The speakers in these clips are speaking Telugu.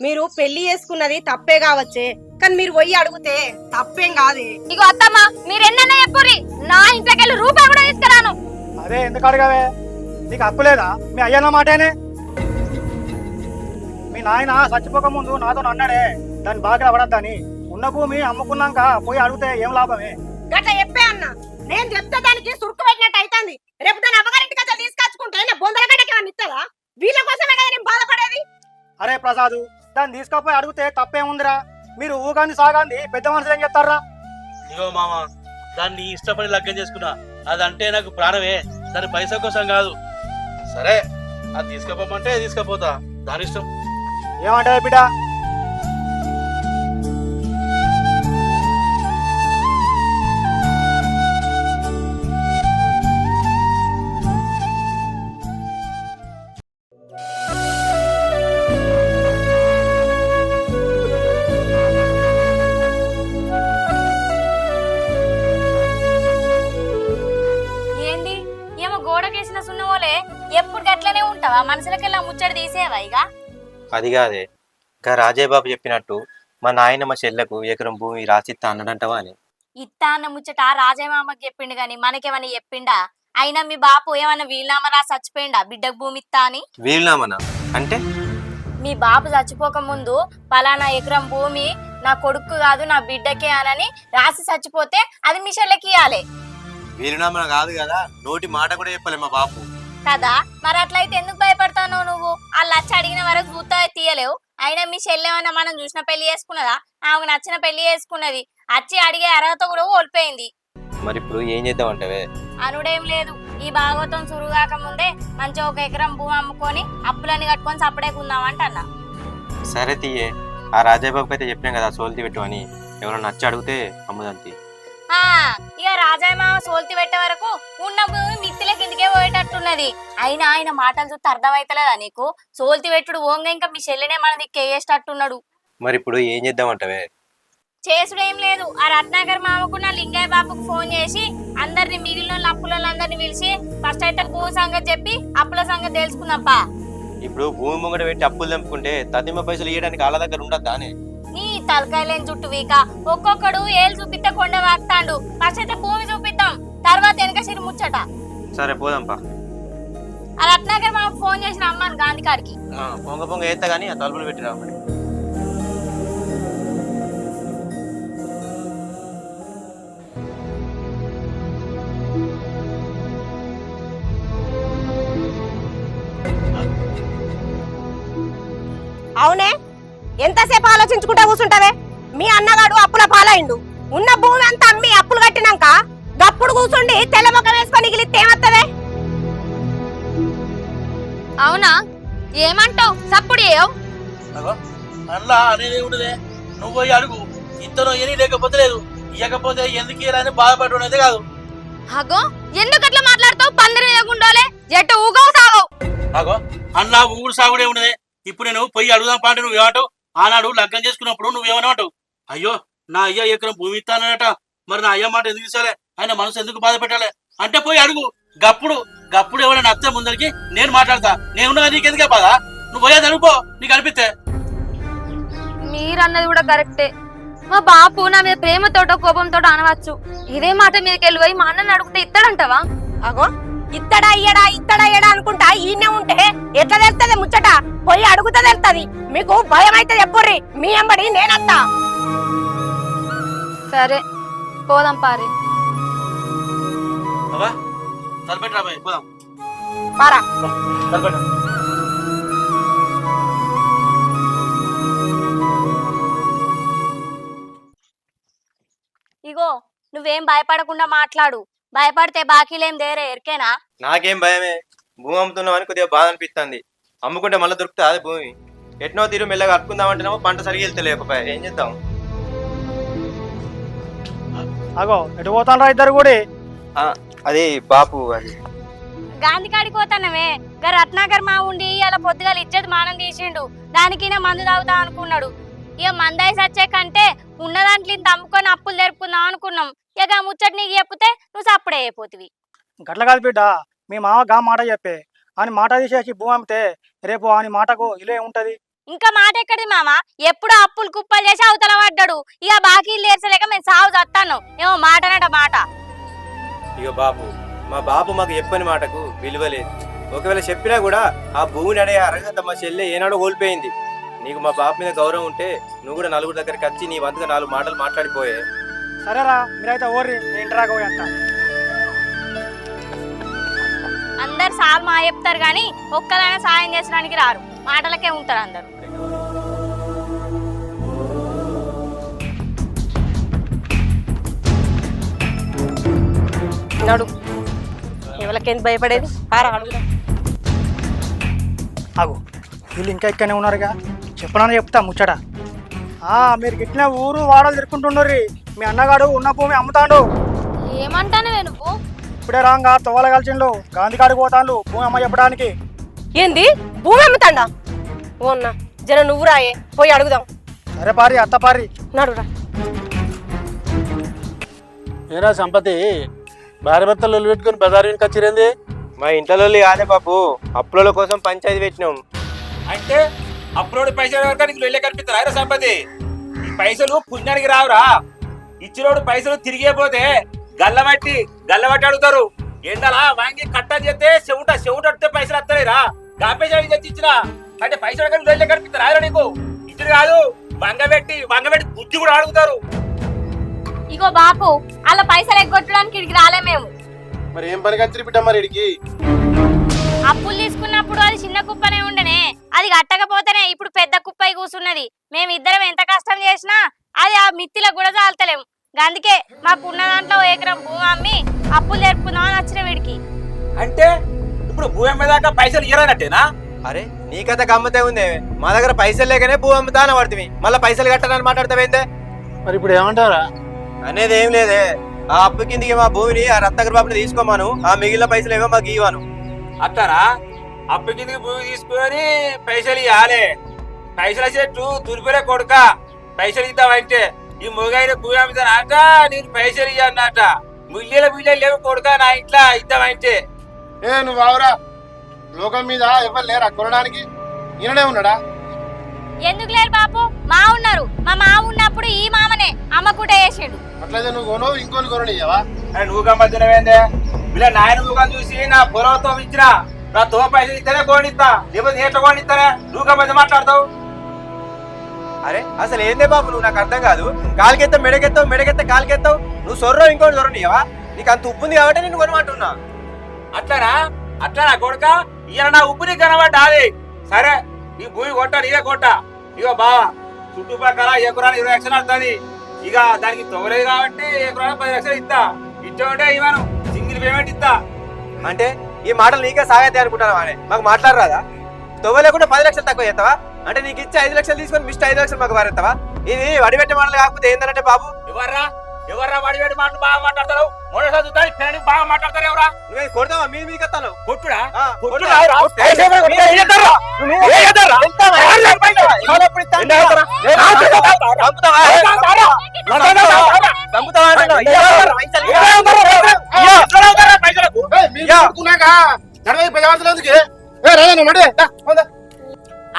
మీరు పెళ్ళి చేసుకున్నది తప్పే కావచ్చే. కానీ మీరు పోయి అడిగితే తప్పేం కాదే. ఇగో అత్తమ్మ మీరు ఎన్నన్నా చెప్పుర్రి. నా ఇంట్లోకి వెళ్ళి రూపాయి కూడా తీసుకురాను. అదే ఎందుకు అడగవే? నీకు హక్కు లేదా? మీ అయ్యన్న మాటేనే? మీ నాయన చచ్చిపోక ముందు నాతో అన్నాడే దాన్ని బాగా పడద్దని ఉన్న భూమి అమ్ముకున్నాక పోయి అడిగితే ఏం లాభమే? గట్ల చెప్పే అన్న. నేను చెప్తే దానికి సురుకు పెట్టినట్టు అవుతుంది రేపు దాని అమ్మగారింటికి అసలు తీసుకొచ్చుకుంటే బొందల గడ్డకి ఇస్తుందా వీళ్ళ కోసమే కదా నేను బాధపడేది. అరే ప్రసాదు దాన్ని తీసుకపోయి అడిగితే తప్పేముందిరా? మీరు ఊగాంది సాగాంది పెద్ద మనుషులు ఏం చెప్తారా ఇగో మామ దాన్ని ఇష్టపడి లగ్గం చేసుకున్నా. అదంటే నాకు ప్రాణమే దాని పైసా కోసం కాదు. సరే అది తీసుకుపోమంటే తీసుకుపోతా. దాని ఇష్టం. ఏమంటావు బిడ్డ? అది కాదే. ఇంకా రాజయ్య బాబు చెప్పినట్టు మా నాయన మా చెల్లెకు ఎకరం భూమి రాసిత్తా అన్నడంటవా అని. ఇత్తా అన్న ముచ్చట రాజమామకి చెప్పిండు గాని మనకేమన్నా చెప్పిండా? అయినా మీ బాపు ఏమన్నా వీళ్ళనామా రా చచ్చిపోయిండా? బిడ్డకు భూమి ఇత్తా అని. వీలునామనా? అంటే? మీ బాబు చచ్చిపోక ముందు పలానా ఎకరం భూమి నా కొడుకు కాదు నా బిడ్డకే అనని రాసి చచ్చిపోతే అది మీ చెల్లెకి ఇయ్యాలి. వీలునామా కాదు కదా నోటి మాట కూడా చెప్పలే మా బాపు. కదా? మరి అట్లయితే ఎందుకు భయపడతావు నువ్వు? వాళ్ళు వచ్చి అడిగిన వరకు చూస్తా తీయలేవు. అయినా మీ చెల్లెమన్నా మనం చూసిన పెళ్ళి చేసుకున్నదా? ఆమెకు నచ్చిన పెళ్ళి చేసుకున్నది. వచ్చి అడిగే అర్హత కూడా కోల్పోయింది. మరి ఇప్పుడు ఏం చేద్దాం అంటవే అనుడేం లేదు. ఈ భాగవతం సురుగాక ముందే మంచిగా ఒక ఎకరం భూమి అమ్ముకొని అప్పులన్నీ కట్టుకొని సపడేకుందాం అంటన్నా. సరే తీయే. ఆ రాజయ్య బాబుకి అయితే చెప్పినాం కదా సోల్తి పెట్టు అని. ఎవరైనా నచ్చి అడిగితే అమ్ముదంతి ఇక రాజాయ మామ సోల్తి పెట్టే వరకు ఉన్న భూమి మిత్తిల కిందకే పోయేటట్టున్నది. అయినా ఆయన మాటలు చూస్తే అర్థమైతలేదా నీకు? సోల్తి పెట్టుడు ఓంగ ఇంకా మీ చెల్లెనే మన దిక్కేయేటట్టున్నాడు మరి ఇప్పుడు ఏం చేద్దాం అంటవే చేసుడేం లేదు. ఆ రత్నాకర్ మామకున్న లింగయ్య బాబుకు ఫోన్ చేసి అందరిని మిగిలిన వాళ్ళ అప్పుల అందరిని పిలిచి ఫస్ట్ అయితే భూమి సంగతి చెప్పి అప్పుల సంగతి తెలుసుకుందాంపా ఇప్పుడు భూమి ముంగట పెట్టి అప్పులు తెంపుకుంటే తదిమ పైసలు ఇవ్వడానికి వాళ్ళ దగ్గర ఉండద్దా అని? నీ తలకాయలేని జుట్టు వీక. ఒక్కొక్కడు ఏళ్ళు చూపిస్తే కొండ వాక్తాండు. ఫస్ట్ అయితే భూమి చూపిద్దాం తర్వాత వెనక సిరి ముచ్చట. సరే పోదాంపా. ఆ రత్నాకర్ మాకు ఫోన్ చేసిన అమ్మాను గాంధీ ఆ, పొంగ పొంగ వేస్తా కానీ ఆ తలుపులు పెట్టిరా మరి ఆలోచించుకుంటా కూర్చుంటావే మీ అన్నగాడు అప్పుల పాలైండు. ఉన్న భూమి అంతా అమ్మి అప్పులు కట్టినాక గప్పుడు కూర్చుండి తెల్లమొక్క వేసుకొని మిగిలితే ఏమత్తదే అవునా? ఏమంటావు? సప్పుడు అగో అందులో అనేది ఉండదే నువ్వు పోయి అడుగు. ఇంతనో ఎని లేకపోతే లేదు. ఇవ్వకపోతే ఎందుకు ఇయ్యరని బాధపడడం కాదు. అగో ఎందుకు అట్లా మాట్లాడతావు? పందిరి మీద గుండోలే. జట్టు ఊగవు సాగవు అగో అన్నా ఊరు సాగుడే ఉన్నదే. ఇప్పుడు నేను పోయి అడుగుదాం పాంటే నువ్వు ఏమంటావు? ఆనాడు లగ్నం చేసుకున్నప్పుడు నువ్వేమన్నావు అయ్యో నా అయ్య ఎకరం భూమి ఇస్తానట మరి నా అయ్య మాట ఎందుకు ఇస్తాలే ఆయన మనసు ఎందుకు బాధ పెట్టాలి? అంటే పోయి అడుగు. గప్పుడు గప్పుడు ఎవరైనా అత్తే ముందరికి నేను మాట్లాడతా. నేనున్నా నీకు ఎందుకే బాధ? నువ్వు పోయేది అనుకో నీకు అనిపిస్తే. మీరన్నది కూడా కరెక్టే. మా బాపు నా మీద ప్రేమతోటో కోపంతో అనవచ్చు ఇదే మాట మీదకి వెళ్ళిపోయి మా అన్నని అడిగితే ఇస్తాడంటావా అగో ఇత్తడా ఇయ్యడా ఇత్తడా ఇయ్యడా అనుకుంటా ఈయనే ఉంటే ఎట్లా తెలుస్తుంది ముచ్చట? పోయి అడుగుతా తెలుస్తుంది. మీకు భయం అయితే చెప్పుర్రి. మీ ఎంబడి నేనత్తా. సరే పోదాం పారే. పారా. ఇగో నువ్వేం భయపడకుండా మాట్లాడు. భయపడితే బాకీలేం దేరే ఎరికేనా? నాకేం భయమే. భూమి అమ్ముతున్నామని కొద్దిగా బాధ అనిపిస్తుంది. అమ్ముకుంటే మళ్ళీ దొరుకుతా అదే భూమి. ఎట్నో తీరు మెల్లగా అట్టుకుందామంటేనేమో పంట సరిగా వెళ్తలేకపోయా ఏం చేద్దాం? అగో ఎటు పోతాను ఇద్దరు కూడా? ఆ, అది బాపు అది. గాంధీ కాడికి పోతానమే. గా రత్నాకర్ మా ఉండి ఇలా పొద్దుగాల ఇచ్చేది మానం తీసిండు. దానికి ఈయన మందు తాగుతా అనుకున్నాడు. ఇక మందాయి సచ్చే కంటే ఉన్న దాంట్లో ఇంత అమ్ముకొని అప్పులు తెరుపుకుందాం అనుకున్నాం. ఇక ముచ్చట నీకు చెప్తే నువ్వు సప్పుడే అయిపోతివి. గట్ల కాదు బిడ్డ మీ మామ గా మాట చెప్పే. అని మాట తీసేసి భూమి అమ్మితే రేపు అని మాటకు ఇలే ఉంటది. ఇంకా మాట ఎక్కడిది మామ? ఎప్పుడు అప్పులు కుప్పలు చేసి అవతల పడ్డాడు. ఇక బాకీలు తీర్చలేక మేము సాగు చస్తాను ఏమో మాటనట మాట. ఇక బాపు మా బాపు మాకు చెప్పని మాటకు విలువ లేదు. ఒకవేళ చెప్పినా కూడా ఆ భూమిని అడే అర్హత మా చెల్లె ఏనాడో కోల్పోయింది. నీకు మా బాపు మీద గౌరవం ఉంటే నువ్వు కూడా నలుగురు దగ్గరికి వచ్చి నీ వంతుగా నాలుగు మాటలు మాట్లాడిపోయే. సరేరా మీరైతే ఓర్రి రాకపోయి అంట అందరు సాల్ మా చెప్తారు కానీ ఒక్కలైనా సాయం చేసడానికి రారు. మాటలకే ఉంటారు అందరు. నడు. ఎవరికెందుకు భయపడేది? ఆగు. వీళ్ళు ఇంకా ఇక్కడనే ఉన్నారుగా. చెప్పనని చెప్తా ముచ్చట. ఆ, మీరు గిట్టిన ఊరు వాడలు తిరుక్కుంటున్నారు మీ అన్నగాడు ఉన్న భూమి అమ్ముతాడు. ఏమంటానవే నువ్వు? ఇప్పుడే రాంగా తోవల కలిసిండు గాంధీ కాడికి పోతాండు భూమి అమ్మ చెప్పడానికి. ఏంది? భూమి అమ్ముతాండా? ఓ అన్న జర నువ్వు రాయే పోయి అడుగుదాం. సరే పారి అత్త పారి. నడురా ఏరా సంపతి భార్య భర్తలు పెట్టుకుని బజారు వెనుక వచ్చిరేంది మా ఇంట్లో కాదే బాపు అప్పుల కోసం పంచాయతీ పెట్టినాం. అంటే అప్లోడ్ పైసలు కనుక వెళ్ళే కనిపిస్తారు. ఆయన సంపతి ఈ పైసలు పుణ్యానికి రావురా. ఇచ్చినోడు పైసలు తిరిగే పోతే గల్లబట్టి గల్లబట్టి అడుగుతారు. ఎండలా వాంగి కట్టని చెప్తే చెవుట చెవుట అడితే పైసలు వస్తాయిరా గాపేసాడి తెచ్చి ఇచ్చిన. అంటే పైసలు కనుక వెళ్ళే కనిపిస్తారు? ఆయన నీకు? ఇచ్చిన కాదు వంగబెట్టి వంగబెట్టి బుద్ధి కూడా అడుగుతారు. ఇగో బాపు అలా పైసలు ఎగ్గొట్టడానికి ఇడికి రాలే మేము. మరి ఏం పని కత్తిరి బిడ్డ మరి ఇడికి? అప్పులు తీసుకున్నప్పుడు అది చిన్న కుప్పనే ఉండనే. అది కట్టకపోతేనే ఇప్పుడు పెద్ద కుప్పై కూసున్నది. మేమిద్దరం ఎంత కష్టం చేసినా అది ఆ మిత్తిలో కూడా చాలతలేము అందుకే మాకున్న దాంట్లో ఓ ఎకరం భూమి అమ్మి అప్పులు జరుపుకుందాం అని వచ్చిన వీడికి. అంటే ఇప్పుడు భూమి దాకా పైసలు ఇయ్యరానట్టేనా? అరే నీ కథ గమ్మతే ఉంది. మా దగ్గర పైసలు లేకనే భూ అమ్ముతాన పడుతుంది మళ్ళీ పైసలు కట్టాలని మాట్లాడతావేందే? మరి ఇప్పుడు ఏమంటారా అనేది ఏం లేదే. ఆ అప్పు కిందికి మా భూమిని ఆ రత్నగర్ బాబుని తీసుకోమాను. ఆ మిగిలిన పైసలు ఏమో మాకు ఇవ్వను. అట్టారా? అప్పు కిందకి భూమి తీసుకొని పైసలు ఇవ్వాలి పైసల చెట్టు తులిపిరే కొడుక. పైసలు ఇద్దామంటే ఈ మొగైన భూమి అమ్ముతానంట నేను పైసలు ఇవ్వన్నట ముల్లెల ముల్లెలు లేవు కొడుక నా ఇంట్లో ఇద్దామంటే. ఏ నువ్వు ఆవురా. లోకం మీద ఎవరు లేరా కొనడానికి? ఈయననే ఉన్నాడా? ఎందుకు లేరు బాపు? మా ఉన్నారు. మా మా ఉన్నప్పుడు ఈ మామనే అమ్మకుట వేసిండు అట్లయితే నువ్వు కొను ఇంకోని కొననియ్యవా? అరే నువ్వు గమ్మత్తునవేందే ఇలా నాయన నువ్వు చూసి నా పొలంతో ఇచ్చిన నా తో పైసలు ఇస్తేనే కోడిస్తా లేకపోతే ఎట్లా కోడిస్తానే నువ్వు గమ్మతి మాట్లాడతావు? అరే అసలు ఏందే బాబు నువ్వు? నాకు అర్థం కాదు. కాలికెత్తావు మెడకెత్తావు మెడకెత్తా కాలికెత్తావు. నువ్వు సొర్రో ఇంకోటి సొరనియవా నీకు అంత ఉప్పు ఉంది కాబట్టి నేను కొనమంటున్నా. అట్లానా? అట్లానా కొడుక? ఈయన నా ఉప్పుని కనబడ్డాది సరే ఈ భూమి కొట్ట నీదే కొట్ట. ఇగో బావా చుట్టుపక్కల ఎకరాలు ఇరవై లక్షలు వస్తుంది ఇక దానికి తొగలేదు కాబట్టి ఎకరాలు పది లక్షలు ఇస్తా. ఇచ్చోంటే ఇవ్వను. సింగిల్ పేమెంట్ ఇస్తా. అంటే? ఈ మాటలు నీకే సాగతే అనుకుంటాను అనే మాకు మాట్లాడరాదా? తొవ్వలేకుండా పది లక్షలు తక్కువ చేస్తావా? అంటే నీకు ఇచ్చే ఐదు లక్షలు తీసుకొని మిస్ట్ ఐదు లక్షలు మాకు వారెత్తావా? ఇది వడిపెట్టే మాటలు కాకపోతే ఏంటంటే బాబు? ఇవ్వరా? ఎవర్రా వాడి వాడి మాటలు బాగా మాట్లాడతారు మొదటిసారి చూద్దాం ఫ్రెండ్ బాగా మాట్లాడతారు ఎవరా నువ్వు కొడతావా మీ మీకు ఎత్తాను కొట్టుడా కొట్టుడా.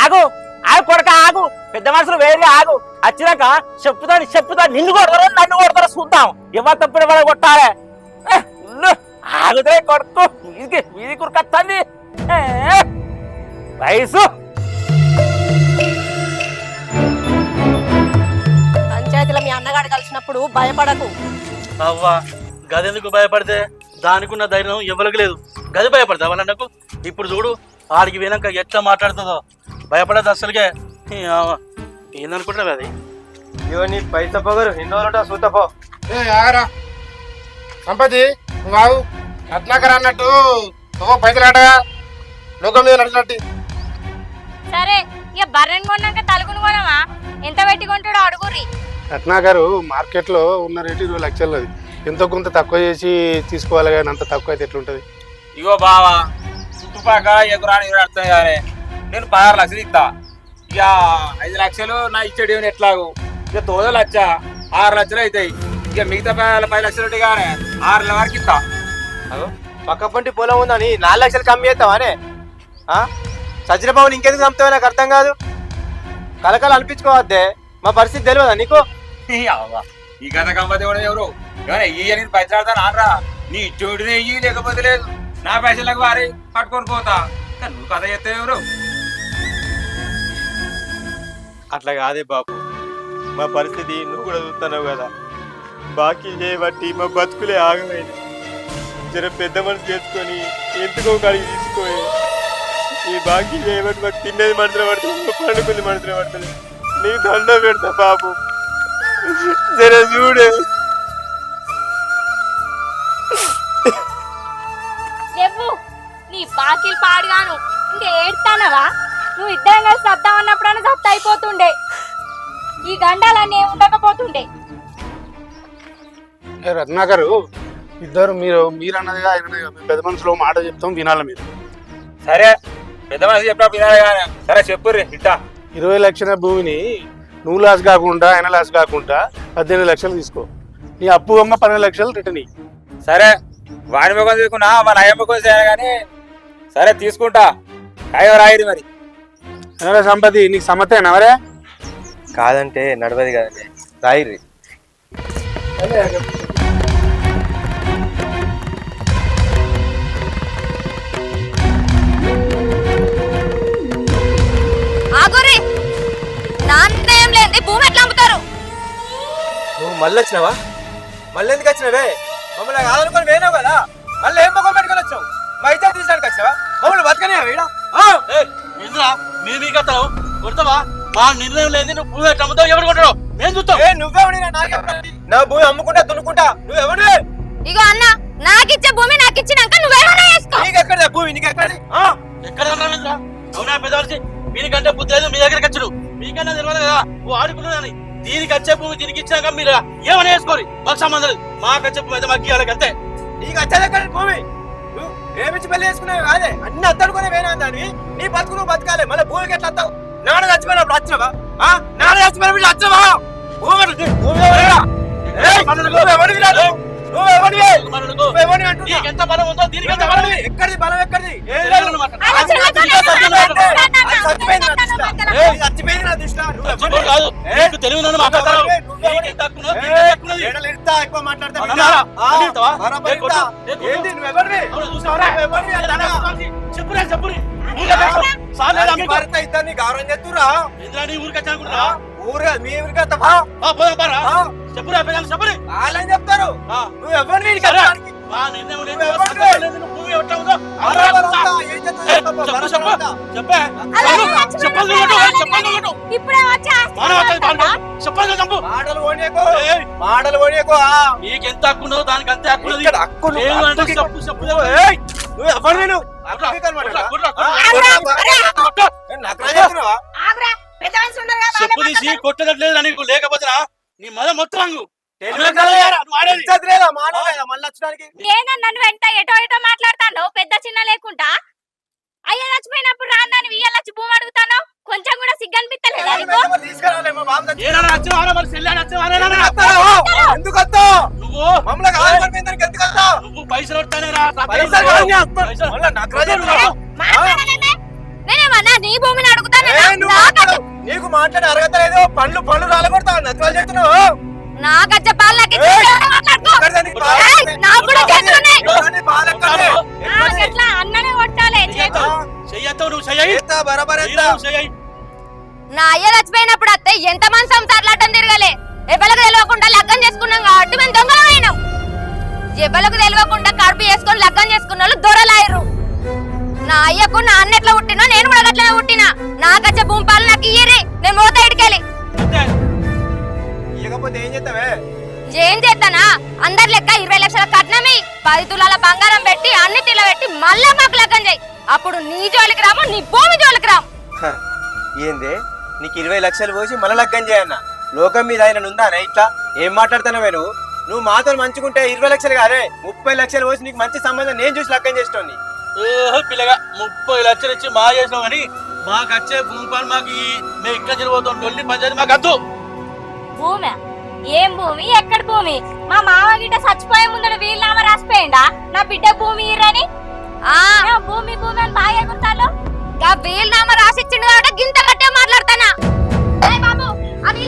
ఆగు ఆగు కొడక ఆగు. పెద్ద మనుషులు వేరే ఆగు. వచ్చినాక చెప్పుతా చెప్పుతా నిన్ను కొడతారో నన్ను కొడతారో చూద్దాం. ఎవరు తప్పుడు ఎవరు కొట్టాలి? ఆగుదే కొడుకు. వీధికి వీధి కురకత్తంది వయసు. పంచాయతీలో మీ అన్నగాడు కలిసినప్పుడు భయపడకు. అవ్వా గదెందుకు భయపడితే? దానికి ఉన్న ధైర్యం ఎవరికి లేదు. గది భయపడతా వాళ్ళకు ఇప్పుడు చూడు ఆడికి వినాక ఎట్లా మాట్లాడుతుందో. భయపడదు అసలుకే. ఏందనుకుంటున్నావు అది? ఇగో నీ పైస పొగరు ఎన్నో సూతపో ఏ ఆగరా. సంపతి నువ్వు ఆగు. రత్నాకర్ అన్నట్టు నువ్వు పైసలు ఆటగా లోకం మీద నడిచినట్టు. సరే ఇక బర్రెని కొన్నాక తలుగును కొనమా ఎంత పెట్టి కొంటాడో అడుగుర్రి. రత్నాకరు మార్కెట్లో ఉన్న రేటు ఇరవై లక్షలది ఎంతో కొంత తక్కువ చేసి తీసుకోవాలి కానీ అంత తక్కువ అయితే ఎట్లుంటది? ఇగో బావా చుట్టుపక్కల ఇరవై అర్థం కానీ నేను పదహారు లక్షలు ఇస్తా ఇక ఐదు లక్షలు నా ఇచ్చేది ఎట్లాగు. ఇక తోదో లక్ష ఆరు లక్షలు అవుతాయి ఇక మిగతా పది పది లక్షలు కానీ ఆరు వరకు ఇస్తా పక్క పంటి పొలం ఉందని నాలుగు లక్షలు కమ్మి చేస్తావా అనే సచిన బాబుని ఇంకెందుకు చంపుతావో నాకు అర్థం కాదు. కలకల అనిపించుకోవద్దే. మా పరిస్థితి తెలియదా నీకు? ఈ కథ కమ్మతి కూడా ఎవరు? ఏమైనా ఇయ్య నేను పైసలు ఆడరా నీ ఇచ్చేటినే ఇయ్యి లేకపోతే లేదు. నా పైసలకు వారి పట్టుకొని పోతా. నువ్వు కథ చెప్తే ఎవరు? అట్లా కాదే బాబు. మా పరిస్థితి నువ్వు కూడా చూస్తున్నావు కదా. బాకీ చేయబట్టి మా బతుకులే ఆగమైంది జర పెద్ద మనసు చేసుకొని ఎందుకో కాడికి తీసుకొని ఈ బాకీ చేయబట్టి మాకు తిన్నది మనసులో పడుతుంది పండుకుంది మనసులో పడుతుంది. నీకు దండ పెడతా బాబు. జర చూడే. నీ బాకీలు పాడుగాను. ఇంకా ఏడ్తానవా? నువ్వు ఇద్దరం కలిసి సత్తా ఉన్నప్పుడైనా సత్తా అయిపోతుండే. ఈ గండాలన్నీ ఏమి ఉండకపోతుండే. రత్నాకరు ఇద్దరు మీరు మీరు అన్నదిగా ఆయన పెద్ద మనసులో మాట చెప్తాం వినాలి మీరు. సరే పెద్ద మనిషి చెప్పినప్పుడు వినాలి కానీ సరే చెప్పు రే ఇట్టా. ఇరవై లక్షల భూమిని నువ్వు లాస్ కాకుండా ఆయన లాస్ కాకుండా పద్దెనిమిది లక్షలు తీసుకో. నీ అప్పు అమ్మ పన్నెండు లక్షలు రిటర్న్. సరే వాడి ముఖం తీసుకున్నా మన అయ్య ముఖం చేయాలి కానీ సరే తీసుకుంటా. అయ్యో రాయిది మరి. ఏమరా సంపతి నీకు సమ్మతేనా మరే? కాదంటే నడవది కదండి. రాయిర్రి ఆగురి నా నిర్ణయం లేని భూమి ఎట్లా అమ్ముతారు? నువ్వు మళ్ళీ వచ్చినావా? మళ్ళీ ఎందుకు వచ్చినావే? మమ్మల్ని కాదనుకొని వేనావు కదా. మళ్ళీ ఏం మొక్కలు పెట్టుకొని వచ్చావు? మా ఇద్దరు తీసడానికి వచ్చినావా మమ్మల్ని బతకనే వీడ? ఇంద్రా మీ మీ కథలు కొడతావా? మా నిర్ణయం లేని నువ్వు భూమి అమ్ముతావు ఎవరు కొంటాడు మేము చూస్తాం. ఏ నువ్వెవడినా నాకెవడి నా భూమి అమ్ముకుంటా దున్నుకుంటా. నువ్వెవడి ఇగో అన్న నాకిచ్చే భూమి నాకు ఇచ్చినాక నువ్వేమైనా చేసుకో నీకెక్కడ భూమి? నీకెక్కడి ఎక్కడ ఉన్నావు ఇంద్రా అవునా పెద్దవాళ్ళకి? మీనికంటే బుద్ధి లేదు మీ దగ్గరికి వచ్చుడు. మీకన్నా తెలియదు కదా ఓ ఆడుకున్నానని. దీనికి వచ్చే భూమి దీనికి ఇచ్చినాక మీరు ఏమైనా వేసుకోరు? మాకు సంబంధం లేదు. మాకు వచ్చే భూమి అయితే మాకు ఇవ్వాలి అంతే. నీకు వచ్చేదక్కడ భూమి? ప్రేమించి పెళ్ళి చేసుకున్నావు కాదే అన్ని అద్దనుకునే వేనా దాన్ని నీ బతుకు నువ్వు బతకాలి మళ్ళీ భూమికి ఎట్లా వస్తావు నాన్న చచ్చిపోయినప్పుడు వచ్చినవా ఆ? నాన్న చచ్చిపోయినప్పుడు వచ్చినవా. ఎక్కడిది బలం ఎక్కడిది చెప్పురా చెప్పురి? భర్త ఇద్దరిని గౌరవం చేస్తురా ఊరుగా మీ ఊరికి చెప్పురా చెప్పురి వాళ్ళని చెప్తారు? నువ్వు ఎవరిని నిర్ణయం మాటలు ఆ. నీకు ఎంత హక్కు ఉన్నదో దానికి అంతే హక్కు హక్కు చెప్పు నువ్వు కదా, చెప్పు తీసి కొట్టలేదు నీకు లేకపోతే నీ మద మొత్తం ఏందన్నా నువ్వు ఎంత ఎటో ఎటో మాట్లాడతాను పెద్ద చిన్న లేకుండా? అయ్యా చచ్చిపోయినప్పుడు రాందని ఇయ్యాలొచ్చి భూమి అడుగుతాను కొంచెం కూడా సిగ్గనిపిస్తలేదా? నువ్వు? పైసలు? నేనేమన్నా నీ భూమిని అడుగుతాను. నీకు మాట్లాడే అర్హత లేదు. పళ్ళు పళ్ళు రాలగొడతావు. నకరాలు చేస్తున్నావు. నాకు పాలు నాకు కూడా? ఎట్లా? అన్ననే కొట్టాలి. నా అయ్య చచ్చిపోయినప్పుడు అత్తే ఎంత మంది సంసార్లాటం తిరగలే. ఎవరికి తెలియకుండా లగ్గం చేసుకున్నాం కాబట్టి మేము దొంగలమైనాం ఎవరికి తెలియకుండా కడుపు చేసుకొని లగ్గం చేసుకున్న వాళ్ళు దొరలాయరు. నా అయ్యకు నా అన్న ఎట్లా పుట్టినో నేను చేస్తావే? ఏం చేస్తానా? అందరి లెక్క ఇరవై లక్షల కట్నమి. పది తులాల బంగారం పెట్టి అన్ని తిల పెట్టి మళ్ళా మాకు లగ్గం చేయి. అప్పుడు నీ జోలికి రాము నీ భూమి జోలికి రాము. హ, ఏంది? నీకు ఇరవై లక్షలు పోసి మళ్ళీ లగ్గం చేయన్న లోకం మీద ఆయన ఉందానే ఇట్లా? ఏం మాట్లాడుతున్నావే నువ్వు? నువ్వు మాతో మంచుకుంటే ఇరవై లక్షలు కాదే. ముప్పై లక్షలు పోసి నీకు మంచి సంబంధం నేను చూసి లగ్గం చేస్తోంది ఓహో పిల్లగా ముప్పై లక్షలు ఇచ్చి మా చేసినావు కానీ మాకు వచ్చే భూమి పని మాకు మేము ఇక్కడ జరిగిపోతాం డొల్లి పంచాయతీ మాకు వద్దు భూమి? ఏం భూమి? ఎక్కడ భూమి? మా మామ చచ్చిపోయే ముందు వీళ్ళనామా రాసిపోయిందా నా బిడ్డ భూమి ఇరని భూమి భూమి అని బాగా ఎగురుతాను వీళ్ళనామా రాసిచ్చిండు కాబట్టి గింత కట్టే మాట్లాడతానా? బాబు అది